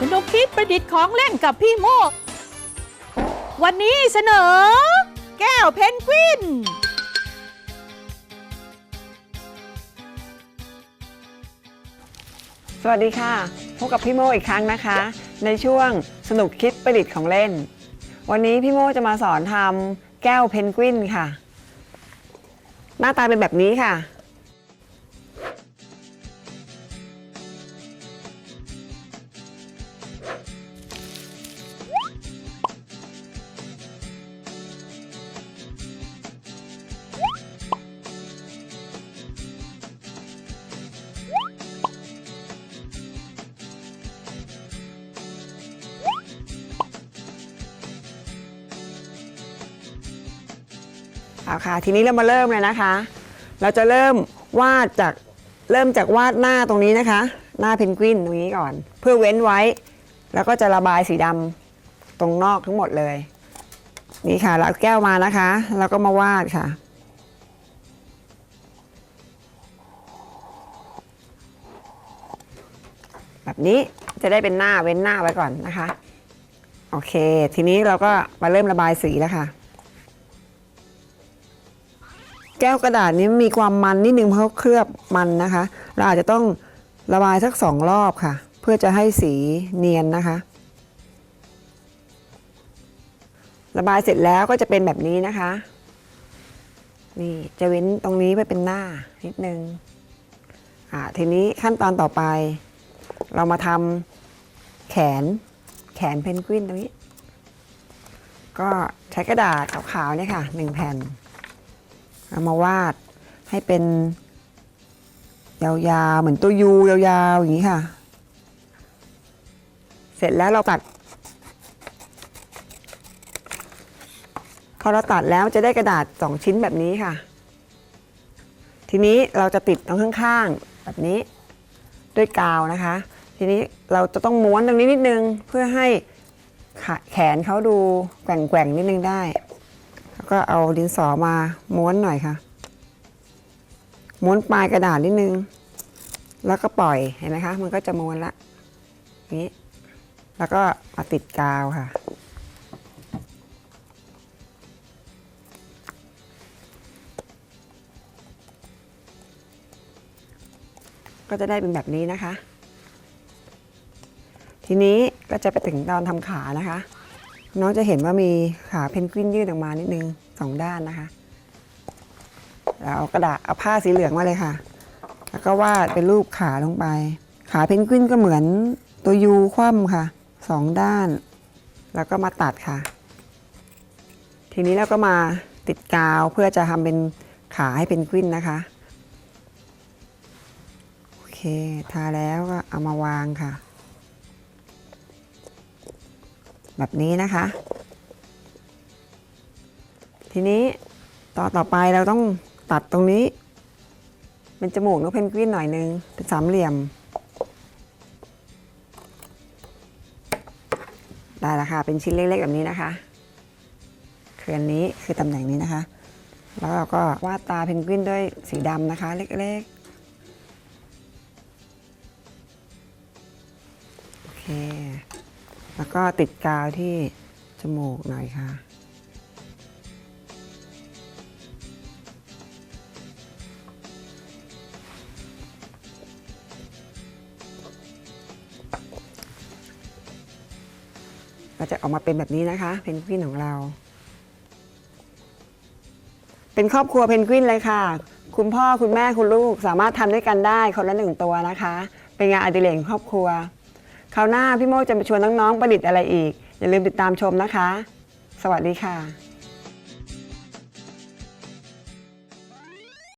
สนุกคิดประดิษฐ์ของเล่นกับพี่โมก วันนี้เสนอ แก้วเพนกวิน สวัสดีค่ะ พบกับพี่โมอีกครั้งนะคะ ในช่วงสนุกคิดประดิษฐ์ของเล่น วันนี้พี่โมจะมาสอนทำแก้วเพนกวินค่ะ หน้าตาเป็นแบบนี้ค่ะ เอาค่ะ ทีนี้เรามาเริ่มเลยนะคะ เราจะเริ่มวาดจากเริ่มจากวาดหน้าตรงนี้นะคะ หน้าเพนกวินตรงนี้ก่อน เพื่อเว้นไว้ แล้วก็จะระบายสีดำตรงนอกทั้งหมดเลย นี่ค่ะเอาแก้วมานะคะ แล้วก็มาวาดค่ะแบบนี้จะได้เป็นหน้าเว้นหน้าไว้ก่อนนะคะ โอเค ทีนี้เราก็มาเริ่มระบายสีแล้วค่ะ แก้วกระดาษนี้มีความมันนิดนึงเพราะเคลือบมันนะคะ เราอาจจะต้องระบายสักสองรอบค่ะ เพื่อจะให้สีเนียนนะคะ ระบายเสร็จแล้วก็จะเป็นแบบนี้นะคะ นี่จะเว้นตรงนี้ไว้เป็นหน้านิดนึงอ่าทีนี้ขั้นตอนต่อไป เรามาทำแขนแขนเพนกวินตรงนี้ ก็ใช้กระดาษขาวๆเนี่ยค่ะหนึ่งแผ่น เอามาวาดให้เป็น ยาวๆ เหมือนตัวยูยาวๆ อย่างนี้ค่ะ เสร็จแล้วเราตัด พอเราตัดแล้วจะได้กระดาษสองชิ้นแบบนี้ค่ะ ทีนี้เราจะติดตรงข้างๆ แบบนี้ด้วยกาวนะคะ ทีนี้เราจะต้องม้วนตรงนี้นิดนึงเพื่อให้แขนเขาดูแกว่งๆนิดนึงได้ ก็เอาดินสอมาม้วนหน่อยค่ะ ม้วนปลายกระดาษนิดนึง แล้วก็ปล่อยเห็นไหมคะ มันก็จะม้วนละนี้แล้วก็มาติดกาวค่ะ ก็จะได้เป็นแบบนี้นะคะ ทีนี้ก็จะไปถึงตอนทำขานะคะ น้องจะเห็นว่ามีขาเพนกวินยื่นออกมานิดนึงสองด้านนะคะแล้วเอากระดาษเอาผ้าสีเหลืองมาเลยค่ะ แล้วก็วาดเป็นรูปขาลงไป ขาเพนกวินก็เหมือนตัวยูคว่ำค่ะสองด้าน แล้วก็มาตัดค่ะ ทีนี้เราก็มาติดกาวเพื่อจะทำเป็นขาให้เพนกวินนะคะโอเคทาแล้วก็เอามาวางค่ะ แบบนี้นะคะ ทีนี้ต่อต่อไปเราต้องตัดตรงนี้ เป็นจมูกนกเพนกวินหน่อยนึงเป็นสามเหลี่ยม ได้แล้วค่ะ เป็นชิ้นเล็กๆแบบนี้นะคะคืออันนี้คือตำแหน่งนี้นะคะ แล้วเราก็วาดตาเพนกวินด้วยสีดำนะคะ เล็กๆโอเค แล้วก็ติดกาวที่จมูกหน่อยค่ะ ก็จะออกมาเป็นแบบนี้นะคะเพนกวินของเรา เป็นครอบครัวเพนกวินเลยค่ะ คุณพ่อคุณแม่คุณลูกสามารถทำด้วยกันได้คนละหนึ่งตัวนะคะ เป็นงานอดิเรกครอบครัว คราวหน้าพี่โมกจะมาชวนน้องๆประดิษฐ์อะไรอีก อย่าลืมติดตามชมนะคะ สวัสดีค่ะ